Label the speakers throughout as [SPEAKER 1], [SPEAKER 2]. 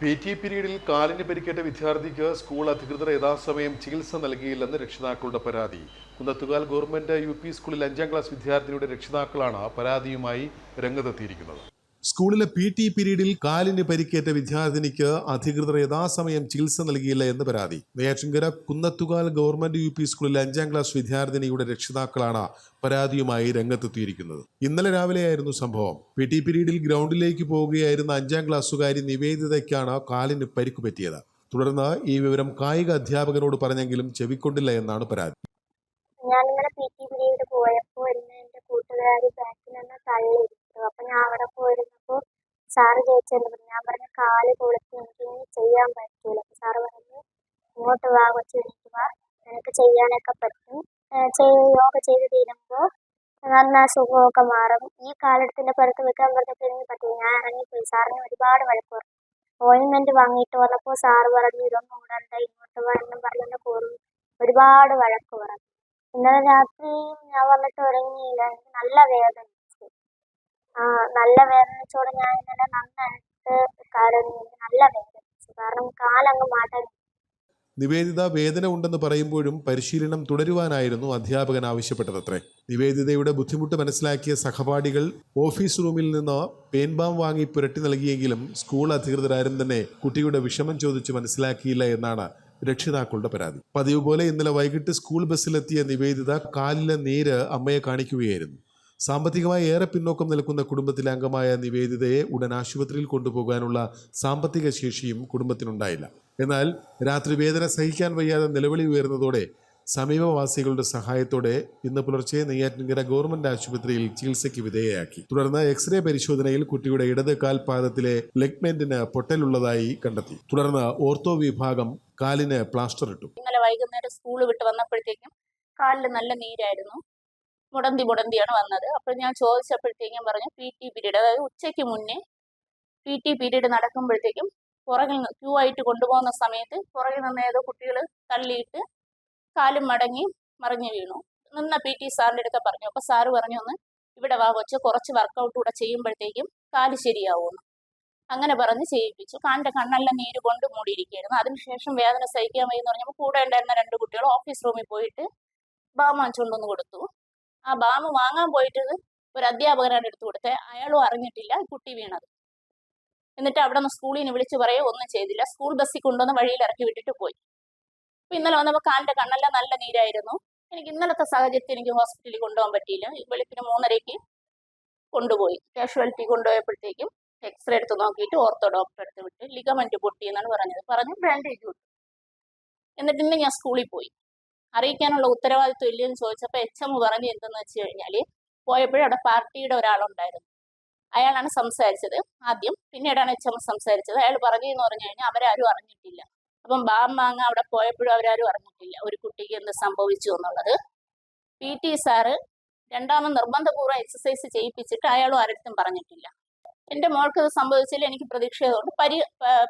[SPEAKER 1] P T പീരീഡിൽ കാലിന് പരിക്കേറ്റ വിദ്യാർത്ഥിക്ക് സ്കൂൾ അധികൃതർ യഥാസമയം ചികിത്സ നൽകിയില്ലെന്ന് രക്ഷിതാക്കളുടെ പരാതി. കുന്നത്തുകാൽ ഗവൺമെന്റ് യു പി സ്കൂളിൽ അഞ്ചാം ക്ലാസ് വിദ്യാർത്ഥിനിയുടെ രക്ഷിതാക്കളാണ് പരാതിയുമായി രംഗത്തെത്തിയിരിക്കുന്നത്. സ്കൂളിലെ പി ടി പീരീഡിൽ കാലിന് പരിക്കേറ്റ വിദ്യാർത്ഥിനിക്ക് അധികൃതർ യഥാസമയം ചികിത്സ നൽകിയില്ല എന്ന് പരാതി. Neyyattinkara Kunnathukal government U P സ്കൂളിലെ അഞ്ചാം ക്ലാസ് വിദ്യാർത്ഥിനിയുടെ രക്ഷിതാക്കളാണ് പരാതിയുമായി രംഗത്തെത്തിയിരിക്കുന്നത്. ഇന്നലെ രാവിലെയായിരുന്നു സംഭവം. പി ടി പീരീഡിൽ ഗ്രൗണ്ടിലേക്ക് പോവുകയായിരുന്ന അഞ്ചാം ക്ലാസ്സുകാരി നിവേദിതയ്ക്കാണ് കാലിന് പരിക്കു പറ്റിയത്. തുടർന്ന് ഈ വിവരം കായിക അധ്യാപകനോട് പറഞ്ഞെങ്കിലും ചെവിക്കൊണ്ടില്ല എന്നാണ് പരാതി.
[SPEAKER 2] ഞാനിങ്ങനെ പി ടി പീരീഡ് പോയപ്പോൾ എന്നെ എന്റെ കൂട്ടുകാരി ബാക്കിൽ നിന്ന് തള്ളിയിട്ടു അപ്പം ഞാൻ അവിടെ പോയിരുന്നപ്പോൾ സാറ് ചോദിച്ചെന്ന് പറഞ്ഞു ഞാൻ പറഞ്ഞു കാൽ കൊളുത്തി എനിക്ക് ചെയ്യാൻ പറ്റൂല. അപ്പം സാറ് പറഞ്ഞു ഇങ്ങോട്ട് വാ കൊച്ചു എനിക്ക് വാ. നിനക്ക് ചെയ്യാനൊക്കെ പറ്റും. യോഗ ചെയ്ത് തീരുമ്പോൾ നന്നാ സുഖമൊക്കെ മാറും. ഈ കാലെടുത്തിന്റെ പുറത്ത് വെക്കാൻ പറഞ്ഞപ്പോൾ പറ്റില്ല. ഞാൻ ഇറങ്ങിപ്പോയി. സാറിന് ഒരുപാട് വഴക്ക് പറഞ്ഞു വാങ്ങിയിട്ട് വന്നപ്പോൾ സാറ് പറഞ്ഞു ഇതൊന്നും ഇടണ്ട ഇങ്ങോട്ട് വാ എന്നും കൂറും ഒരുപാട് വഴക്ക് പറഞ്ഞു. ഇന്നലെ രാത്രി ഞാൻ വന്നിട്ട് ഉറങ്ങിയില്ല. എനിക്ക് നല്ല വേദനിച്ചു ആ നല്ല വേദനിച്ചോടെ ഞാൻ ഇന്നലെ നന്നായിട്ട് കാലം നല്ല വേദനിച്ചു. കാരണം കാലങ്ങ് മാറ്റാൻ
[SPEAKER 1] നിവേദിത വേദന ഉണ്ടെന്ന് പറയുമ്പോഴും പരിശീലനം തുടരുവാനായിരുന്നു അധ്യാപകൻ ആവശ്യപ്പെട്ടതത്രേ. നിവേദിതയുടെ ബുദ്ധിമുട്ട് മനസ്സിലാക്കിയ സഹപാഠികൾ ഓഫീസ് റൂമിൽ നിന്ന് പേൻബാം വാങ്ങി പുരട്ടി നൽകിയെങ്കിലും സ്കൂൾ അധികൃതരാരും തന്നെ കുട്ടിയുടെ വിഷമം ചോദിച്ച് മനസ്സിലാക്കിയില്ല എന്നാണ് രക്ഷിതാക്കളുടെ പരാതി. പതിവ് പോലെ ഇന്നലെ വൈകിട്ട് സ്കൂൾ ബസ്സിലെത്തിയ നിവേദിത കാലിലെ നീര് അമ്മയെ കാണിക്കുകയായിരുന്നു. സാമ്പത്തികമായി ഏറെ പിന്നോക്കം നിൽക്കുന്ന കുടുംബത്തിലെ അംഗമായ നിവേദിതയെ ഉടൻ ആശുപത്രിയിൽ കൊണ്ടുപോകാനുള്ള സാമ്പത്തിക ശേഷിയും കുടുംബത്തിനുണ്ടായില്ല. എന്നാൽ രാത്രി വേദന സഹിക്കാൻ വയ്യാതെ നിലവിളി ഉയർന്നതോടെ സമീപവാസികളുടെ സഹായത്തോടെ ഇന്ന് പുലർച്ചെ നെയ്യാറ്റിൻകര ഗവൺമെന്റ് ആശുപത്രിയിൽ ചികിത്സയ്ക്ക് വിധേയയാക്കി. തുടർന്ന് എക്സ്റേ പരിശോധനയിൽ കുട്ടിയുടെ ഇടത് കാൽപാദത്തിലെ ലെഗ്മെന്റിന് പൊട്ടലുള്ളതായി കണ്ടെത്തി. തുടർന്ന് ഓർത്തോ വിഭാഗം കാലിന് പ്ലാസ്റ്റർ ഇട്ടു.
[SPEAKER 3] ഇന്നലെ വൈകുന്നേരം സ്കൂൾ വിട്ട് വന്നപ്പോഴത്തേക്കും കാലിൽ നല്ല നീരായിരുന്നു. മുടന്തി മുടന്തിയാണ് വന്നത്. അപ്പോൾ ഞാൻ ചോദിച്ചപ്പോഴത്തേക്കും പറഞ്ഞു പി ടി പീരീഡ് അതായത് ഉച്ചയ്ക്ക് മുന്നേ പി ടി പീരീഡ് നടക്കുമ്പോഴത്തേക്കും പുറകിൽ ക്യൂ ആയിട്ട് കൊണ്ടുപോകുന്ന സമയത്ത് പുറകിൽ നിന്ന് ഏതോ കുട്ടികൾ തള്ളിയിട്ട് കാലും മടങ്ങി മറിഞ്ഞു വീണു. നിന്ന പി ടി സാറിന്റെ അടുത്ത് പറഞ്ഞു അപ്പോൾ സാറ് പറഞ്ഞു ഒന്ന് ഇവിടെ വാ വെച്ച് കുറച്ച് വർക്കൗട്ട് കൂടെ ചെയ്യുമ്പോഴത്തേക്കും കാൽ ശരിയാവുമെന്ന്. അങ്ങനെ പറഞ്ഞ് ചെയ്യിപ്പിച്ചു. കാലിന്റെ കണ്ണെല്ലാം നീര് കൊണ്ട് മൂടിയിരിക്കുകയായിരുന്നു. അതിനുശേഷം വേദന സഹിക്കാൻ വയ്യെന്ന് പറഞ്ഞപ്പോൾ കൂടെ ഉണ്ടായിരുന്ന രണ്ട് കുട്ടികൾ ഓഫീസ് റൂമിൽ പോയിട്ട് ബാമാൻ ചുണ്ടൊന്ന് കൊടുത്തു. ആ ബാം വാങ്ങാൻ പോയിട്ട് ഒരു അധ്യാപകനാണ് എടുത്തു കൊടുത്തത് അയാളും അറിഞ്ഞിട്ടില്ല കുട്ടി വീണത്. എന്നിട്ട് അവിടെ നിന്ന് സ്കൂളിൽ നിന്ന് വിളിച്ച് പറയുക ഒന്നും ചെയ്തില്ല. സ്കൂൾ ബസ്സിൽ കൊണ്ടുവന്ന് വഴിയിൽ ഇറക്കി വിട്ടിട്ട് പോയി. അപ്പൊ ഇന്നലെ വന്നപ്പോൾ കാലിന്റെ കണ്ണെല്ലാം നല്ല നീരായിരുന്നു. എനിക്ക് ഇന്നലത്തെ സാഹചര്യത്തിൽ എനിക്ക് ഹോസ്പിറ്റലിൽ കൊണ്ടുപോകാൻ പറ്റിയില്ല. വെളുപ്പിന് മൂന്നരയ്ക്ക് കൊണ്ടുപോയി. കാഷ്വാലിറ്റി കൊണ്ടുപോയപ്പോഴത്തേക്കും എക്സ്റേ എടുത്ത് നോക്കിയിട്ട് ഓർത്തോ ഡോക്ടർ എടുത്ത് വിട്ട് ലിഗമെന്റ് പൊട്ടി എന്നാണ് പറഞ്ഞത്. പറഞ്ഞ് ബാൻഡേജ് കൊടുത്തു. എന്നിട്ട് ഇന്ന് ഞാൻ സ്കൂളിൽ പോയി. അറിയിക്കാനുള്ള ഉത്തരവാദിത്വം ഇല്ലെന്ന് ചോദിച്ചപ്പോൾ എച്ച് എം പറഞ്ഞു എന്തെന്ന് വെച്ച് കഴിഞ്ഞാൽ പോയപ്പോഴും അവിടെ പാർട്ടിയുടെ ഒരാളുണ്ടായിരുന്നു. അയാളാണ് സംസാരിച്ചത് ആദ്യം. പിന്നീടാണ് എച്ച് എം സംസാരിച്ചത്. അയാൾ പറഞ്ഞു എന്ന് പറഞ്ഞു കഴിഞ്ഞാൽ അവരാരും അറിഞ്ഞിട്ടില്ല. അപ്പം ബാം മാങ്ങ അവിടെ പോയപ്പോഴും അവരാരും അറിഞ്ഞിട്ടില്ല. ഒരു കുട്ടിക്ക് എന്ത് സംഭവിച്ചു എന്നുള്ളത്. പി ടി സാറ് രണ്ടാമത് നിർബന്ധപൂർവം എക്സസൈസ് ചെയ്യിപ്പിച്ചിട്ട് അയാളും ആരടുത്തും പറഞ്ഞിട്ടില്ല. എന്റെ മോൾക്ക് ഇത് സംഭവിച്ചതിൽ എനിക്ക് പ്രതീക്ഷയതുകൊണ്ട് പരി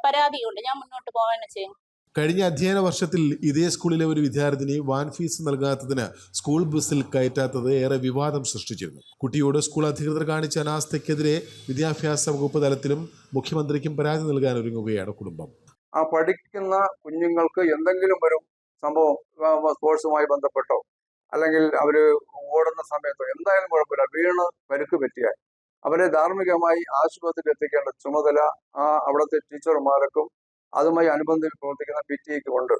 [SPEAKER 3] പരാതിയുണ്ട്. ഞാൻ മുന്നോട്ട് പോകാൻ ചെയ്യും.
[SPEAKER 1] കഴിഞ്ഞ അധ്യയന വർഷത്തിൽ ഇതേ സ്കൂളിലെ ഒരു വിദ്യാർത്ഥിനി വാൻ ഫീസ് നൽകാത്തതിന് സ്കൂൾ ബസ്സിൽ കയറ്റാത്തത് ഏറെ വിവാദം സൃഷ്ടിച്ചിരുന്നു. കുട്ടിയോട് സ്കൂൾ അധികൃതർ കാണിച്ച അനാസ്ഥയ്ക്കെതിരെ വിദ്യാഭ്യാസ വകുപ്പ് തലത്തിലും മുഖ്യമന്ത്രിക്കും പരാതി നൽകാൻ ഒരുങ്ങുകയാണ് കുടുംബം.
[SPEAKER 4] ആ പഠിക്കുന്ന കുഞ്ഞുങ്ങൾക്ക് എന്തെങ്കിലും ഒരു സംഭവം സ്പോർട്സുമായി ബന്ധപ്പെട്ടോ അല്ലെങ്കിൽ അവർ ഓടുന്ന സമയത്തോ എന്തായാലും കുഴപ്പമില്ല. വീണ് പരുക്ക് പറ്റിയാൽ അവരെ ധാർമ്മികമായി ആശുപത്രിയിൽ എത്തിക്കേണ്ട ചുമതല ആ അവിടുത്തെ ടീച്ചർമാർക്കും അതുമായി അനുബന്ധിച്ച് പ്രവർത്തിക്കുന്ന പി ടി എക്ക് ഉണ്ട്.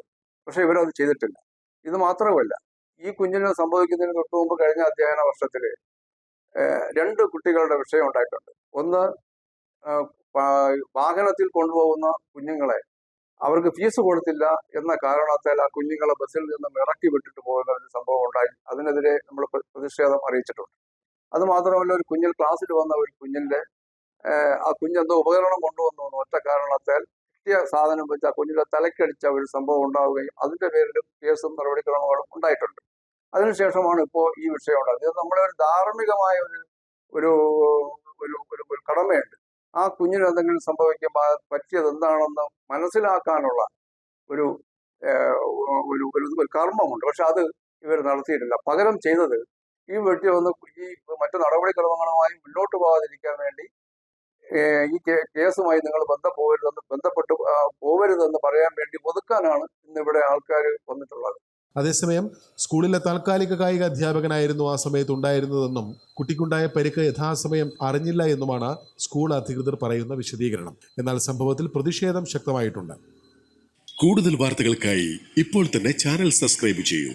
[SPEAKER 4] പക്ഷെ ഇവരത് ചെയ്തിട്ടില്ല. ഇത് മാത്രമല്ല ഈ കുഞ്ഞിന് സംഭവിക്കുന്നതിന് തൊട്ടു മുമ്പ് കഴിഞ്ഞ അധ്യയന വർഷത്തിൽ രണ്ട് കുട്ടികളുടെ വിഷയം ഉണ്ടായിട്ടുണ്ട്. ഒന്ന് വാഹനത്തിൽ കൊണ്ടുപോകുന്ന കുഞ്ഞുങ്ങളെ അവർക്ക് ഫീസ് കൊടുത്തില്ല എന്ന കാരണത്താൽ ആ കുഞ്ഞുങ്ങളെ ബസ്സിൽ നിന്നും ഇറക്കി വിട്ടിട്ട് പോകുന്ന ഒരു സംഭവം ഉണ്ടായി. അതിനെതിരെ നമ്മൾ പ്രതിഷേധം അറിയിച്ചിട്ടുണ്ട്. അത് മാത്രമല്ല ഒരു കുഞ്ഞിൽ ക്ലാസ്സിൽ വന്ന ഒരു കുഞ്ഞിന്റെ ആ കുഞ്ഞെന്തോ ഉപകരണം കൊണ്ടുവന്നു ഒറ്റ കാരണത്താൽ കിട്ടിയ സാധനം വെച്ച് ആ കുഞ്ഞിന്റെ തലക്കടിച്ച ഒരു സംഭവം ഉണ്ടാവുകയും അതിന്റെ പേരിലും കേസും നടപടിക്രമങ്ങളും ഉണ്ടായിട്ടുണ്ട്. അതിനുശേഷമാണ് ഇപ്പോൾ ഈ വിഷയം ഉണ്ടായത്. ഇത് നമ്മുടെ ഒരു ധാർമ്മികമായ ഒരു ഒരു ഒരു ഒരു കടമയുണ്ട്. ആ കുഞ്ഞിന് എന്തെങ്കിലും സംഭവിക്കുമ്പോൾ അത് പറ്റിയത് എന്താണെന്ന് മനസ്സിലാക്കാനുള്ള ഒരു ഒരു ഒരു കർമ്മമുണ്ട്. പക്ഷെ അത് ഇവർ നടത്തിയിട്ടില്ല. പകരം ചെയ്തത് ഈ വീട്ടിൽ വന്ന് ഈ മറ്റു നടപടിക്രമങ്ങളുമായി മുന്നോട്ട് പോകാതിരിക്കാൻ വേണ്ടി ഈ കേസുമായി നിങ്ങൾ ബന്ധം പോകരുതെന്ന് ബന്ധപ്പെട്ട് പോവരുതെന്ന് പറയാൻ വേണ്ടി ഒതുക്കാനാണ് ഇന്നിവിടെ ആൾക്കാർ വന്നിട്ടുള്ളത്.
[SPEAKER 1] അതേസമയം സ്കൂളിലെ താൽക്കാലിക കായിക അധ്യാപകനായിരുന്നു ആ സമയത്ത് ഉണ്ടായിരുന്നതെന്നും കുട്ടിക്കുണ്ടായ പരിക്ക് യഥാസമയം അറിഞ്ഞില്ല എന്നുമാണ് സ്കൂൾ അധികൃതർ പറയുന്ന വിശദീകരണം. എന്നാൽ സംഭവത്തിൽ പ്രതിഷേധം ശക്തമായിട്ടുണ്ട്.
[SPEAKER 5] കൂടുതൽ വാർത്തകൾക്കായി ഇപ്പോൾ തന്നെ ചാനൽ സബ്സ്ക്രൈബ് ചെയ്യൂ.